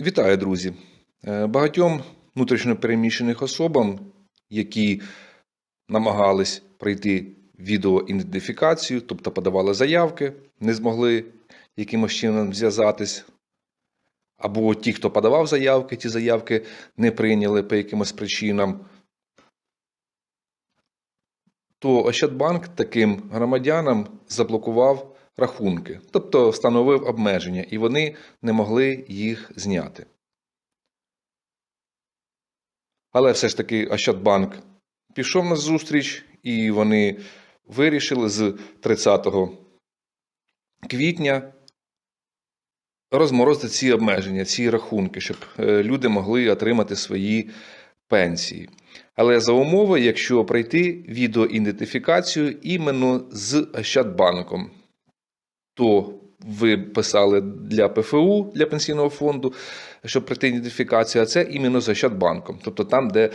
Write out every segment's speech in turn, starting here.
Вітаю, друзі! Е, Багатьом внутрішньопереміщених особам, які намагались пройти відеоідентифікацію, тобто подавали заявки, не змогли якимось чином зв'язатись, або ті, хто подавав заявки, ті заявки не прийняли по якимось причинам, то Ощадбанк таким громадянам заблокував рахунки, тобто встановив обмеження, і вони не могли їх зняти. Але все ж таки Ощадбанк пішов на зустріч, і вони вирішили з 30 квітня розморозити ці обмеження, ці рахунки, щоб е, люди могли отримати свої пенсії. Але за умови, якщо пройти відеоідентифікацію іменно з Ощадбанком, то ви писали для ПФУ, для пенсійного фонду, щоб пройти ідентифікацію, а це іменно з Ощадбанком, тобто там, де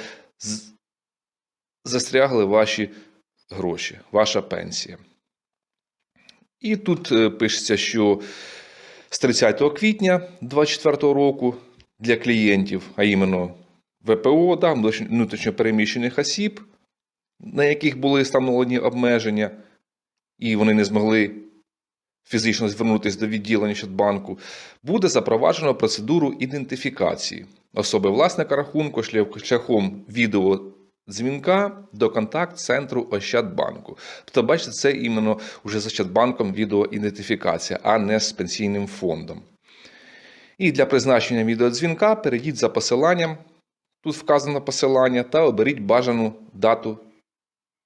застрягли ваші гроші, ваша пенсія. І тут е, пишеться, що з 30 квітня 2024 року для клієнтів, а іменно ВПО, да, внутрішньопереміщених осіб, на яких були встановлені обмеження, і вони не змогли фізично звернутися до відділення Щадбанку, буде запроваджено процедуру ідентифікації особи власника рахунку шлях- шляхом відеодзвінка до контакт-центру Ощадбанку. Тобто, бачите, це іменно вже з Ощадбанком відеоідентифікація, а не з пенсійним фондом. І для призначення відеодзвінка перейдіть за посиланням. Тут вказано посилання та оберіть бажану дату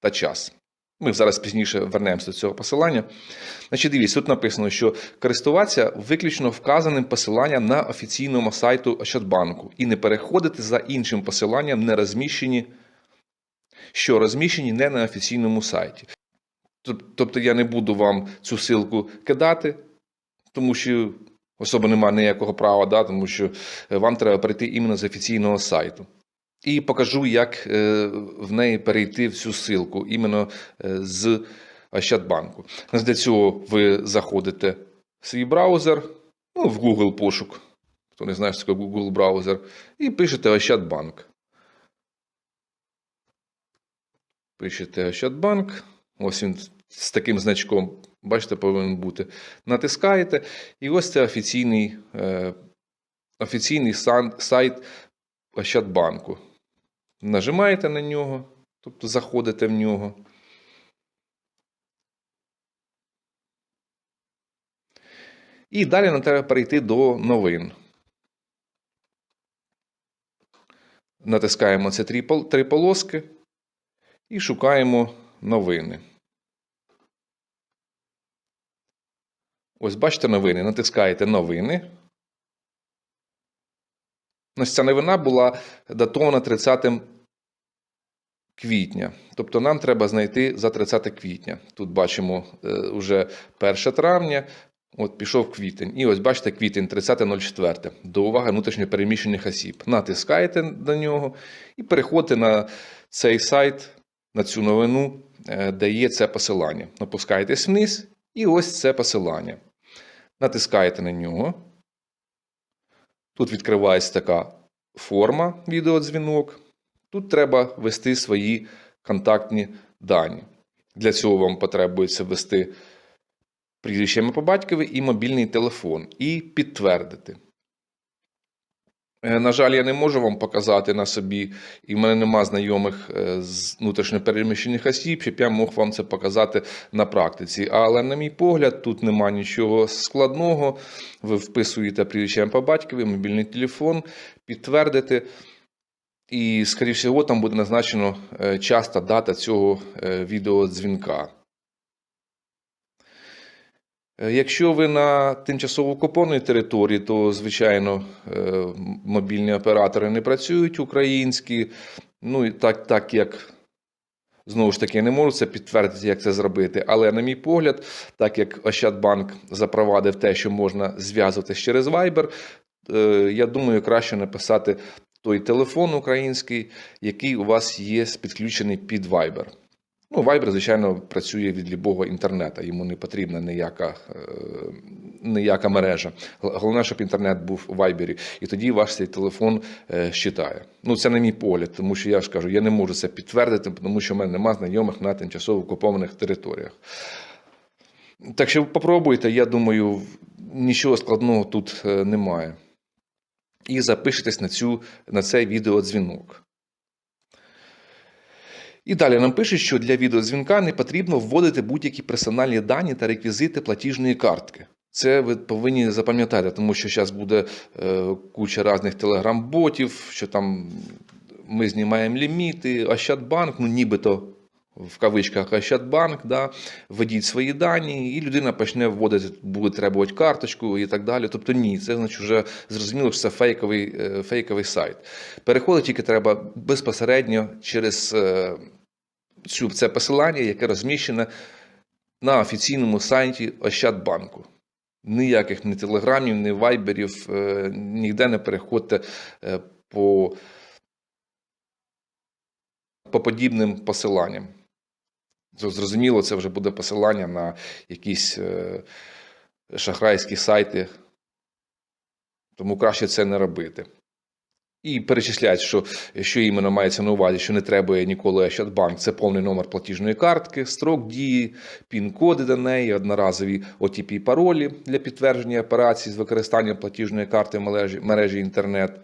та час. Ми зараз пізніше вернемося до цього посилання. Значить, дивіться, тут написано, що користуватися виключно вказаним посиланням на офіційному сайту Ощадбанку і не переходити за іншим посиланням, не розміщені, що розміщені не на офіційному сайті. Тобто я не буду вам цю ссылку кидати, тому що особа немає ніякого права, да, тому що е, вам треба перейти іменно з офіційного сайту. І покажу, як е, в неї перейти в цю ссылку іменно е, з Ощадбанку. Для цього ви заходите в свій браузер, ну, в Google пошук, хто не знає, що таке Google браузер, і пишете Ощадбанк. Пишете Ощадбанк. Ось він з таким значком, бачите, повинен бути. Натискаєте, і ось це офіційний, е, офіційний сайт Ощадбанку. Нажимаєте на нього, тобто заходите в нього. І далі нам треба перейти до новин. Натискаємо ці три, полоски і шукаємо новини. Ось бачите новини. Натискаєте новини. Ось ця новина була датована 30 квітня. Тобто нам треба знайти за 30 квітня. Тут бачимо е, вже 1 травня, от пішов квітень. І ось бачите, квітень 30.04. До уваги внутрішньопереміщених осіб. Натискаєте на нього і переходите на цей сайт, на цю новину, е, де є це посилання. Опускаєтесь вниз, і ось це посилання. Натискаєте на нього. Тут відкривається така форма відеодзвінок. Тут треба ввести свої контактні дані. Для цього вам потребується ввести прізвище по батькові і мобільний телефон, і підтвердити. Е, На жаль, я не можу вам показати на собі, і в мене нема знайомих е, з внутрішньопереміщених осіб, щоб я мог вам це показати на практиці. Але, на мій погляд, тут нема нічого складного. Ви вписуєте прізвище ім'я по батькові, мобільний телефон, підтвердите. І, скоріше всього, там буде назначено е, час та дата цього відеодзвінка. Е, Якщо ви на тимчасово окупованій території, то, звичайно, е, мобільні оператори не працюють українські. Ну і так, так як знову ж таки не можу це підтвердити, як це зробити. Але, на мій погляд, так як Ощадбанк запровадив те, що можна зв'язуватися через Viber, е, я думаю, краще написати той телефон український, який у вас є підключений під Viber. Ну, Viber, звичайно, працює від любого інтернету, йому не потрібна ніяка, е, ніяка мережа. Головне, щоб інтернет був у Viber, і тоді ваш цей телефон е, щитає. Ну, це на мій погляд, тому що я ж кажу, я не можу це підтвердити, тому що в мене немає знайомих на тимчасово окупованих територіях. Так що попробуйте, я думаю, нічого складного тут е, немає. І запишитесь на, цю, на цей відеодзвінок. І далі нам пишуть, що для відеодзвінка не потрібно вводити будь-які персональні дані та реквізити платіжної картки. Це ви повинні запам'ятати, тому що зараз буде е, куча різних телеграм-ботів, що там ми знімаємо ліміти, Ощадбанк, ну нібито в кавичках Ощадбанк, да, введіть свої дані, і людина почне вводити, буде требувати карточку і так далі. Тобто ні, це значить вже зрозуміло, що це фейковий, е, фейковий сайт. Переходити тільки треба безпосередньо через е, цю, це посилання, яке розміщене на офіційному сайті Ощадбанку. Ніяких ні телеграмів, ні вайберів, е, ніде не переходьте е, по, по подібним посиланням. Зрозуміло, це вже буде посилання на якісь е, шахрайські сайти, тому краще це не робити. І перечисляють, що, що іменно мається на увазі, що не треба ніколи Ощадбанк. Це повний номер платіжної картки, строк дії, пін-коди до неї, одноразові OTP паролі для підтвердження операцій з використанням платіжної карти в мережі, мережі інтернет.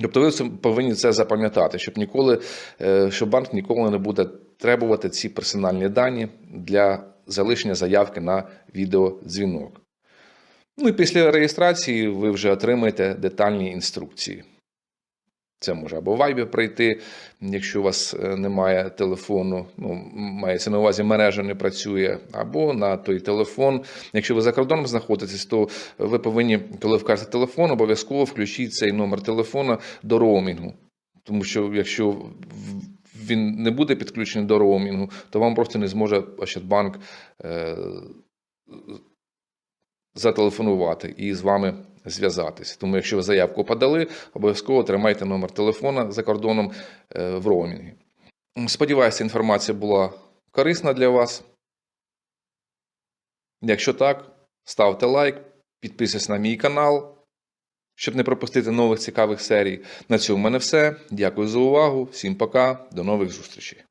Тобто ви повинні це запам'ятати, щоб ніколи, е, щоб банк ніколи не буде требувати ці персональні дані для залишення заявки на відеодзвінок. Ну і після реєстрації ви вже отримаєте детальні інструкції. Це може або в Viber прийти, якщо у вас е, немає телефону, ну, мається на увазі мережа не працює, або на той телефон. Якщо ви за кордоном знаходитесь, то ви повинні, коли вкажете телефон, обов'язково включіть цей номер телефона до роумінгу. Тому що якщо він не буде підключений до роумінгу, то вам просто не зможе Ощадбанк е, зателефонувати і з вами зв'язатися. Тому, якщо ви заявку подали, обов'язково тримайте номер телефона за кордоном е, в роумінгі. Сподіваюся, інформація була корисна для вас. Якщо так, ставте лайк, підписуйтесь на мій канал, щоб не пропустити нових цікавих серій. На цьому в мене все. Дякую за увагу. Всім пока, до нових зустрічей.